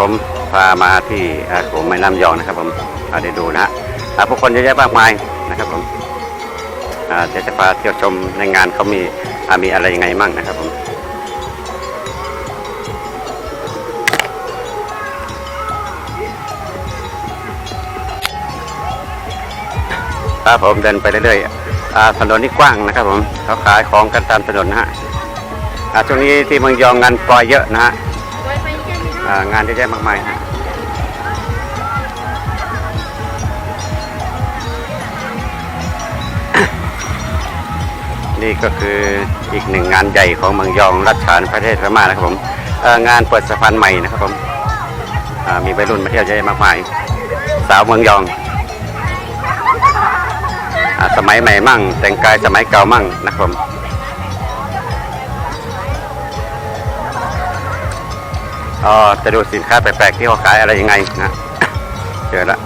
ผมพามาที่อาโขงแม่น้ำยองนะครับ ผมอ่าได้ดูนะฮะผู้คนเยอะแยะมากมายนะครับ ผมเดี๋ยวจะพาเที่ยวชมในงานเขามีมีอะไรยังไงมั่งนะครับ ผมครับผมเดินไปเรื่อยๆถนนนี่กว้างนะครับ ผมเขาขายของกันตามถนนนะฮะช่วงนี้ที่เมืองยองงานปล่อยเยอะนะฮะ งานเยอะแยะมากมายฮะนี่ก็คืออีกหนึ่งงานใหญ่ของเมืองยองรัชฉานประเทศพม่านะครับผมงานเปิดสะพานใหม่นะครับผมมีวัยรุ่นมาเที่ยวเยอะแยะมากมาย สาวเมืองยองอสมัยใหม่มั่ง แต่งกายสมัยเก่ามั่งนะครับผม อ๋อจะดูสินค้าแปลกๆที่เขาขายอะไรยังไงนะเจอละ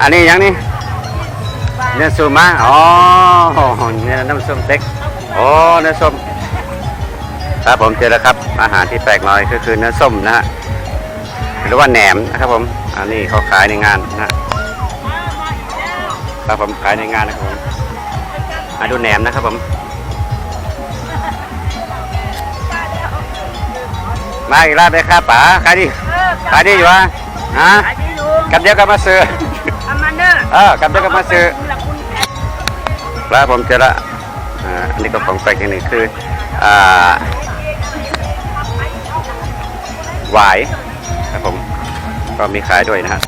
อันนี้ยังนี่เนื้อส้มมาอ๋อเนื้อน้ำส้มเต็กโอ้เนื้อส้มครับผมเจอแล้วครับ อาหารที่แปลกหน่อยก็คือเนื้อส้มนะฮะหรือว่าแหนมนะครับผมอันนี้เขาขายในงานนะครับผมขายในงานนะครับผมอะดูแหนมนะครับผม มาอีกแล้วเลยครับป๋าขายดีขายดีอยู่วะฮะขายดีอยู่กับเดียวกับมาซื้อทำมันเด้อเออกับเดียวกับมาซื้อคุณละคุณแพงแล้วผมเจอละอ่าอันนี้ก็ของแปลกอย่างหนึ่งคืออ่าหวายครับผมก็มีขายด้วยนะฮะ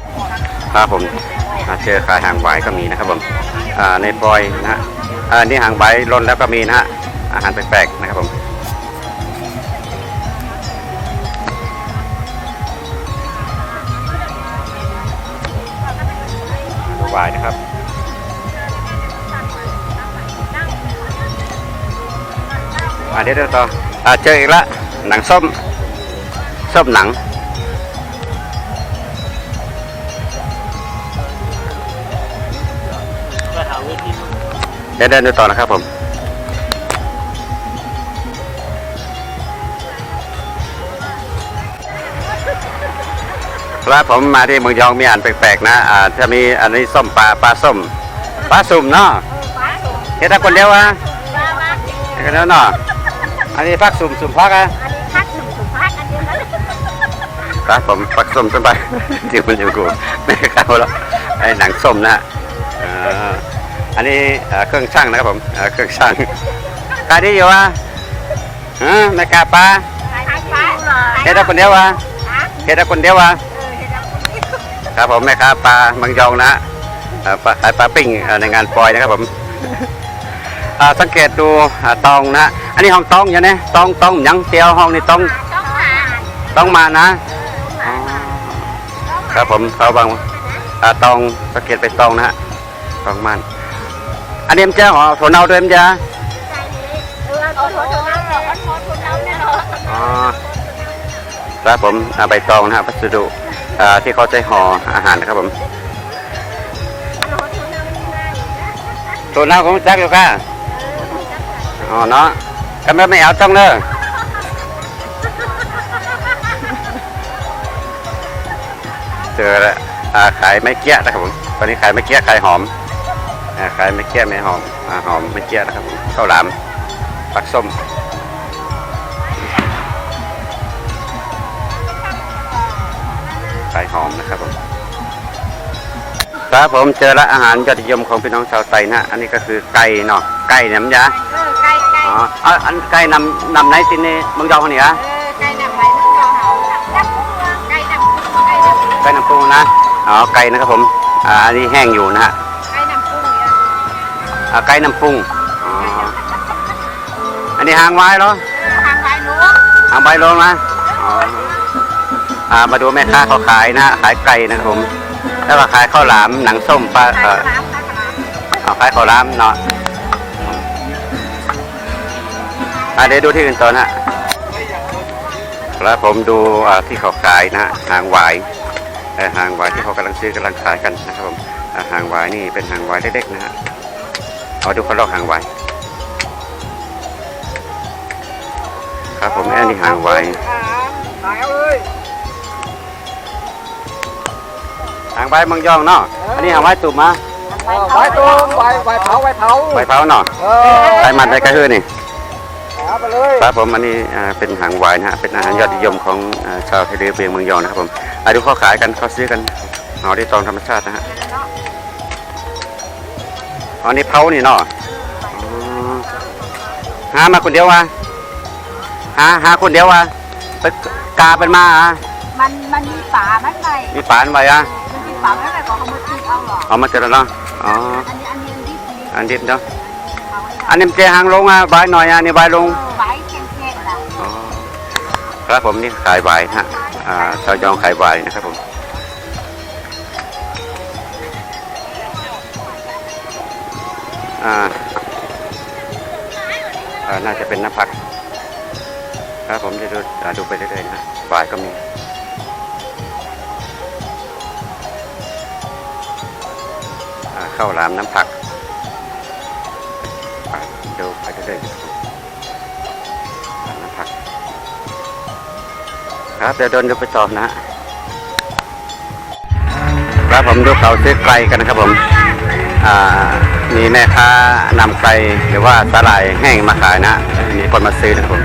ครับผมอ่าเจอขายหางหวายก็มีนะครับผมอ่าในปอยนะฮะอ่านี่หางหวายล้นแล้วก็มีนะฮะอาหารแปลกๆ วายนะครับ อ่าเดี๋ยวเต่ออ่าเจออีกละหนังส้มส้มหนังเดี๋ยวเดินดูต่อนะครับผม ครับผมมาที่เมืองยองมีอาหารแปลกๆนะอ่าจะมีอันนี้ส้มปลาปลาส้มปลาสุ่มเนาะฟ้าสูงเฮ็ดแต่คนเดียววะฟ้ามาเฮ็ดกันแล้วเนาะอันนี้พักสุ่มสุ่มพักอะอันนี้พักหนึ่งถุงพักอันเดียวนั้นครับผมปักส้มต้นไปที่มันอยู่กูไม่เข้าแล้วไอ้หนังส้มนะฮะเอ่ออันนี้เอ่อเครื่องช่างนะครับผมเอ่อเครื่องช่างขายดีอยู่วะฮะแม่กาปลาขายฟ้าเฮ็ดได้คนเดียววะฮะเฮ็ดได้คนเดียววะ ครับผมแม่ค้าปลาบางยองนะเอ่อปลาขายปลาปิ้งเอ่อในงานปอยนะครับผมอ่าสังเกตดูอ่าตองนะ อันนี้ห้องตองอย่างนี้ตองตองหยังเตียวห้องนี่ตองต้องหาต้องมานะ ครับผมเขาบางอ่าตองสังเกตไปตองนะฮะตองมันอันนี้มันจะหอถั่วเน่าด้วยมันจะเออเอาถั่วถั่วน้ำหรอกเอาถั่วถั่วน้ำแน่นอนอ๋อครับผมอ่าใบตองนะฮะพัสดุอ่า ที่เขาใช้ห่ออาหารนะครับผมถั่วน่าของจักอยู่ค่ะอ๋อเนาะกำลังไม่เอาต้องเนอะเจอแล้วอ่าขายไม่เกี้ยนะครับผมตอนนี้ขายไม่เกี้ยขายหอมขายไม่เกี้ยไม่หอมหอมไม่เกี้ยนะครับผมข้าวหลามปักส้ม ขายหอมนะครับผมครับผมเจอละอาหารยอดนิยมของพี่น้องชาวไทยนะ อันนี้ก็คือไก่เนาะไก่เนี่ยมันยะเออไก่ไก่อ๋อเอาอันไก่นำนำไหนตินี่เมึงยองคนนี้ฮะเออไก่ดับไปน้ำเจ้าเขาดับไก่ดับไก่ดับไก่น้ำปูนะอ๋อไก่นะครับผมอ่าอันนี้แห้งอยู่นะฮะไก่ดับกุ้งเนี่ยอ่าไก่น้ำปรุงอ๋ออันนี้หางไว้เหรอเออทางไก่หนูหางใบลงนะ อ่ามาดูแม่ค้าเขาขายนะขายไก่นะครับผม แล้วก็ขายข้าวหลามหนังส้มปลาเอ่อขาวไก่ขาวเอาขายข้าวหลามเนาะอะเดี๋ยวดูที่อื่นต่อนะฮะแล้วผมดูอ่าที่เขาขายนะฮะหางหวายเอ่อหางหวายที่เขากำลังซื้อกำลังขายกันนะครับผมอ่าหางหวายนี่เป็นหางหวายเล็กๆนะฮะเอาดูเขาลอกหางหวายครับผมแอนนี้หางไว้ถ่ายเอาเลย หางไว้เมืองยองเนาะอันนี้หางไว้ตุ่มมาไว้ตัวไว้ไว้เผาไว้เผาไว้เผาเนาะเออใส่มันได้กระหือนี่เอาไปเลยครับผมอันนี้อ่าเป็นหางไวายนะฮะเป็นอาหารยอดนิยมของอ่าชาวไทยเรือเบียงเมืองยองนะครับผมอ่าดูเขาขายกันเขาซื้อกันหอที่ตองธรรมชาตินะฮะอันนี้เผานี่เนาะอ๋อหามาคนเดียววะหาหาคนเดียววะไปกาเป็นมาอะมันมันมีฝามันไงมีปานไว้อะ มันมีฝามันไงก็เอามาตีเอาหรอเอามาเจอแล้วเนาะอ๋ออันนี้อันนี้อันนี้ดีอันดิบเนาะเอาไว้อันนี้มันเจหางลงอะบายหน่อยอะนี่บายลงไว้แข็งๆล่ะอ๋อครับผมนี่ขายใบฮะอ่าชาวยองขายใบนะครับผมอ่าอ่าน่าจะเป็นน้ำผักครับผมจะดูอ่าดูไปเรื่อยๆนะใบก็มี ข้าวหลามน้ำผักดูไปเรื่อยๆนะครับผมอ่าน้ำผัก ครับเดี๋ยวเดินดูไปต่อนะฮะครับผมดูเขาซื้อไก่กันนะครับผมอ่ามีแม่ค้านำไก่หรือว่าสาหร่ายแห้งมาขายนะมีคนมาซื้อนะครับผม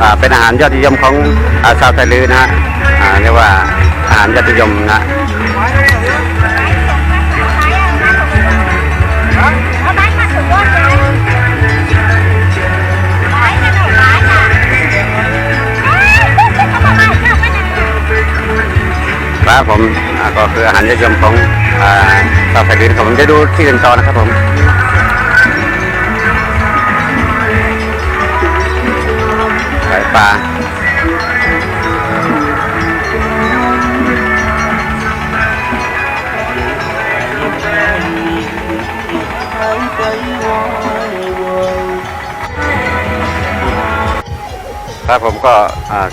อ่าเป็นอาหารยอดนิยมของอาชาวไทยลือนะฮะเรียกว่าอาหารยอดนิยมนะ ครับผมก็คืออาหารยอดนิยมของชาวไทยลือนผมจะดูที่อื่นต่อนะครับผมไก่ปลาครับผมก็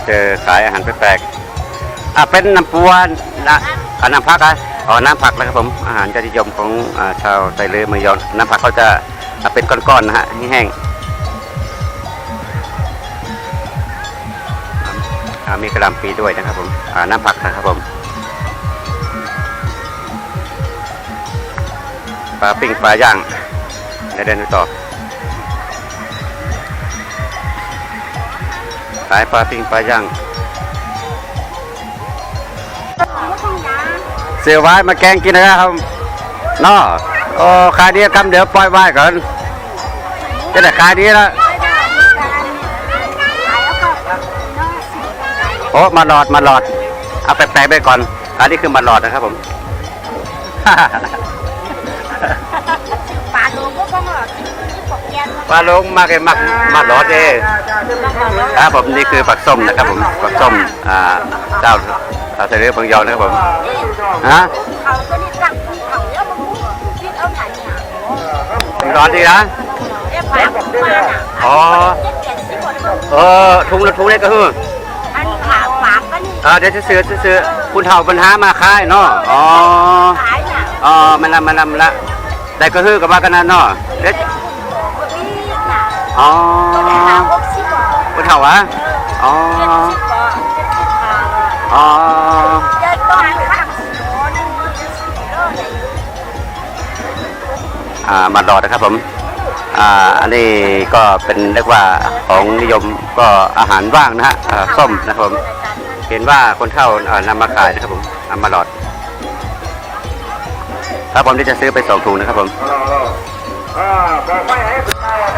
เจอขายอาหารแปลก อ่าเป็นน้ำปูนะอ่าน้ำผักอะอ๋อน้ำผักนะครับผมอาหารยอดนิยมของอ่าชาวไทยเรือเมืองยองน้ำผักเขาจะอ่าเป็นก้อนๆนะฮะแห้งๆอ่ามีกระหลำปีด้วยนะครับผมอ่าน้ำผักนะครับผมปลาปิ้งปลาย่างเดี๋ยวเดินต่อขายปลาปิ้งปลาย่าง เสียไว้มาแกงกินนะครับเนาะโอ้ขายดีครับเดี๋ยวปล่อยไว้ก่อนจะได้ขายดีแล้วโอ้มาหลอดมาหลอดเอาแปลกๆไปก่อน อันนี้คือมาหลอดนะครับผมปลาโลก็ก็มาปกแกนปลาลงมากเลยมักมาหลอดเอครับผมนี่คือผักส้มนะครับผมผักส้มอ่าเจ้าชาวไทยเรือเมืองยองนะครับผมฮะเขาตัวนี้กักเขาเยอะมึงคิดเอาไหนเนี่ยร้อนดีนะเอ๊ะปลาปลาน่ะอ๋อเจ็ดเจ็ดสิบคนเออถุงละถุงเล็กก็คืออันขาฝากก็นี่เออเดี๋ยวจะซื้อจะซื้อคุณเฒ่าปัญหามาขายเนาะอ๋อขายน่ะอ๋อมันละมันละมันละได้ก็คือกับว่ากันนั่นเนาะเด็ดปีน่ะอ๋อตัวไหนหาหกสิบบ่คุณเฒ่าวะอ๋อเจ็ดสิบบ่เจ็ดสิบห้าอ๋อ มาดอดนะครับผมอันนี้ก็เป็นเรียกว่าของนิยมก็อาหารว่างนะฮะส้มนะครับผมเห็นว่าคนเฒ่าอ่านำมาขายนะครับผมเอามาหลอดครับผมที่จะซื้อไปสองถุงนะครับผม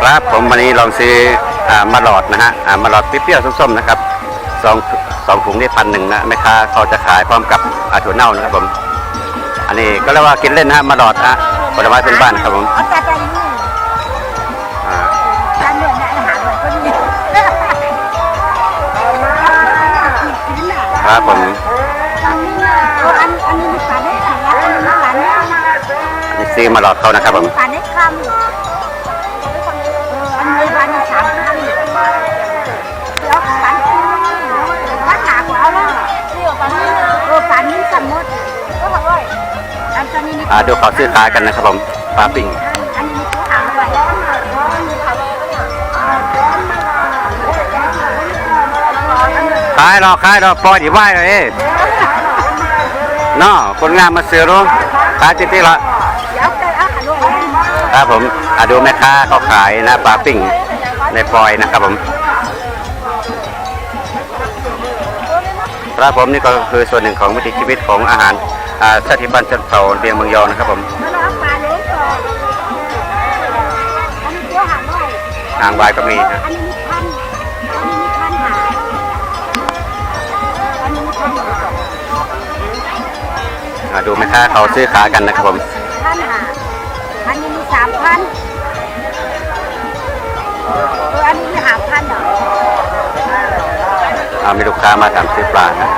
ครับผมวันนี้ลองซื้ออมาหลอดนะฮะมาหลอดเปรี้ยวๆส้มๆนะครับสองสองถุงนี่พันหนึ่งนะแม่ค้าเขาจะขายพร้อมกับอาถั่วเน่านะครับผม อันนี้ก็เรียกว่ากินเล่นนะฮะมาหลอดนะฮะ ผลไม้เป็นบ้านครับผมเอาแต่ใจนี่อ่าจานเนื้อเนี่ยอาหารมันก็มีกินน่ะครับผมเอาอันอันนี้มีปลาได้ค่ะอันนี้มีปลาได้ค่ะอันนี้ซื้อมาหลอดเขานะครับผม ปลาได้คำ อ่าดูเขาซื้อขายกันนะครับผมปลาปิ้งอันนี้มีตัวหายายรอขายรอปล่อยดีไหวเลยเอ้เนาะคนงานมาซื้อรู้ขายติ๊กๆละครับผมอะดูแม่ค้าเขาขายนะปลาปิ้งในปอยนะครับผมครับผมนี่ก็คือส่วนหนึ่งของวิถีชีวิตของอาหาร อ่าชาติบ้านชนเผ่าเบียงเมืองยองนะครับผมมาลองปลาเล็กก่อนอันนี้เดี๋ยวหาหน่อยทางวายก็มีนะอันนี้มีพันอันนี้มีพันหาอันนี้มีพันหาอ่าดูแม่ค้าเขาซื้อขากันนะครับผมพันหาอันนี้มีสามพันเอออันนี้มีหาพันเหรออ่ามีลูกค้ามาถามซื้อปลานะ